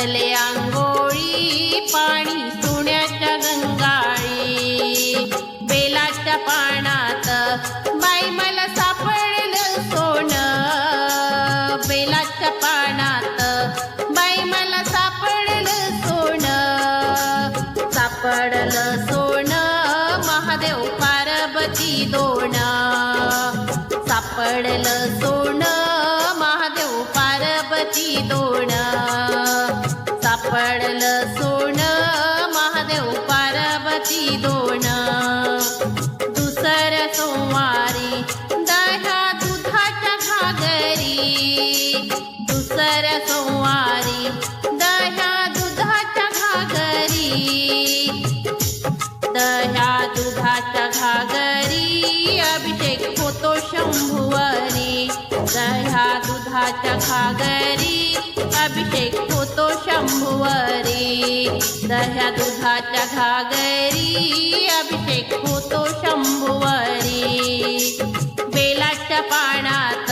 darle सोमवारी दुधाच्या घागरी. सोमवारी दुधाच्या घागरी. दुधाच्या घागरी अभिषेक होतो शंभुवरी. दहा अभिषेक होतो शंभुवरी. दह्या दुधाच्या घागरी अभिषेक होतो शंभुवरी. बेलाच्या पाण्यात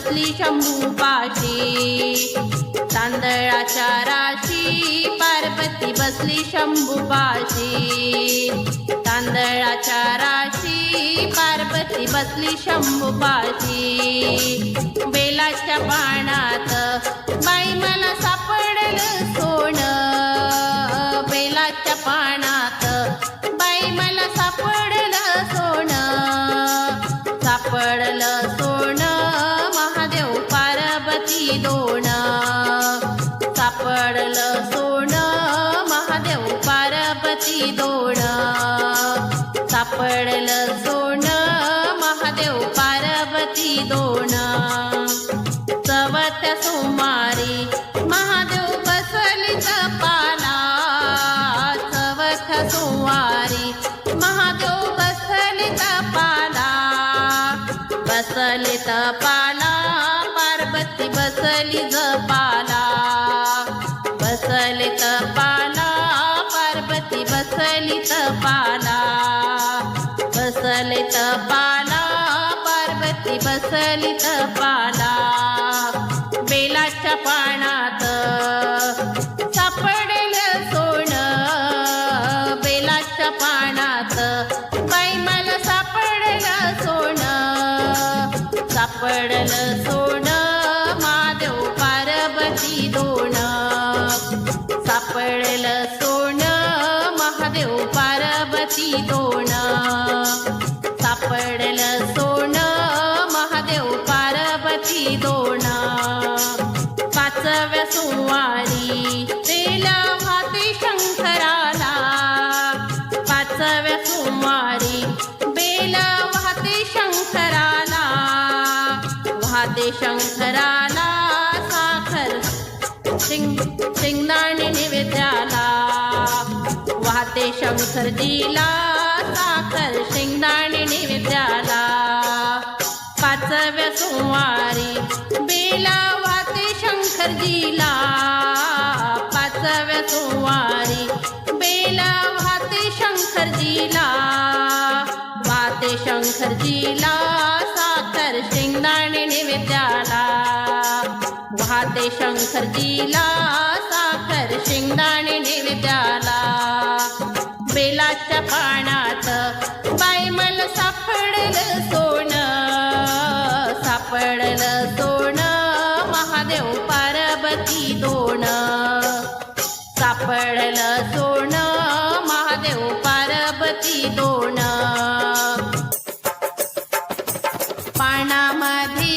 बसली शंभूपाशी तांदळाच्या राशी पार्वती बसली शंभूपाशी तांदळाच्या राशी पार्वती बसली शंभूपाशी बेलाच्या पानात बाई मला सापडलं सोनं. बसली जपाला बसले तपाला पार्वती बसली तपाला बसले तपाला पार्वती बसली तपाला शंकराला साखर. शिंग शिंगदाणे निवेद्याला. वाहते शंकर दिला साखर. शिंगदाणी निवेद्याला. पाचव्या सोमवारी बेला वाहते शंकर दिला पाचव्या सोमवारी बेला वाहते शंकर दिला वाहते शंकर दिला तर शेंगदाणे नैवेद्याला वाहते शंकरजीला साखर शेंगदाणे नैवेद्याला मनामध्ये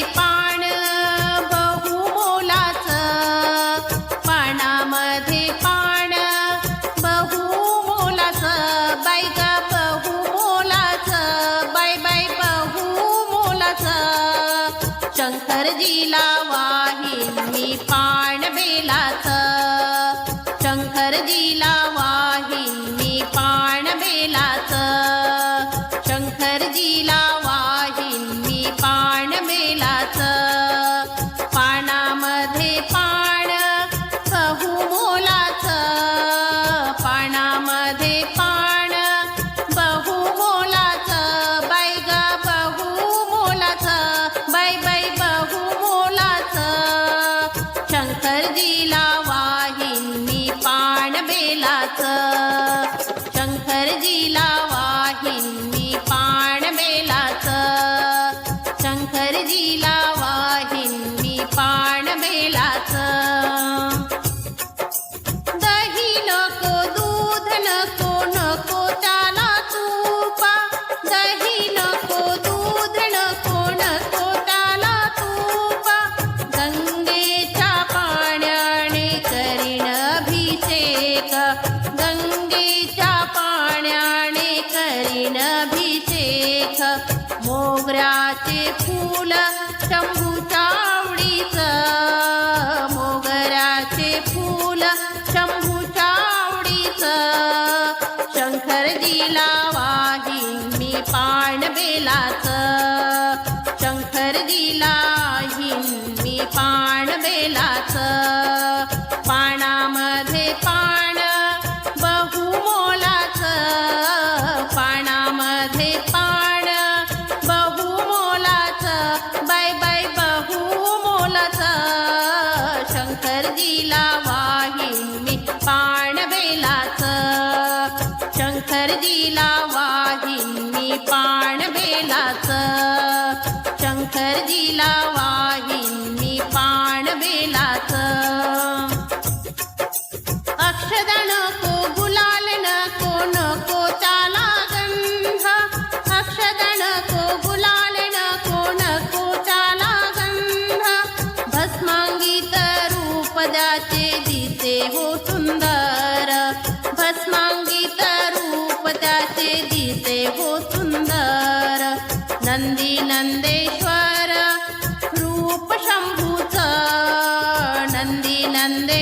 தந்தை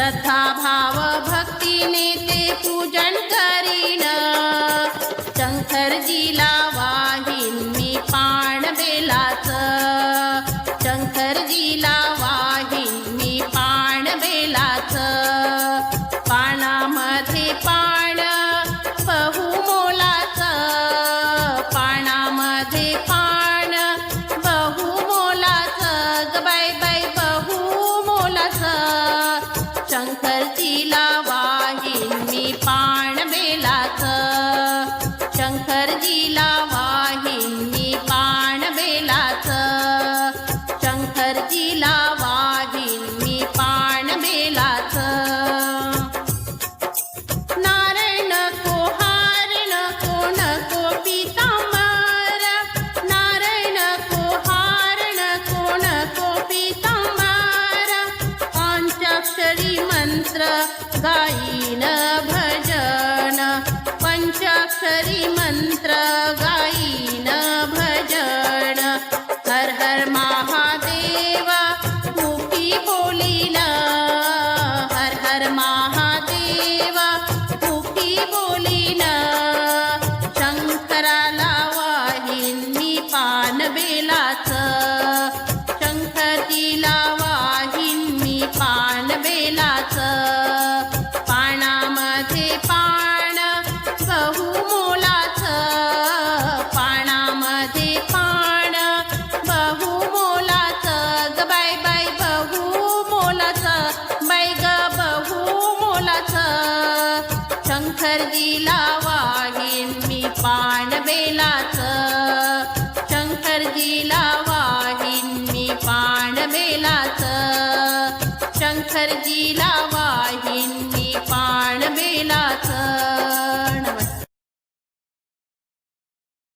श्रद्धा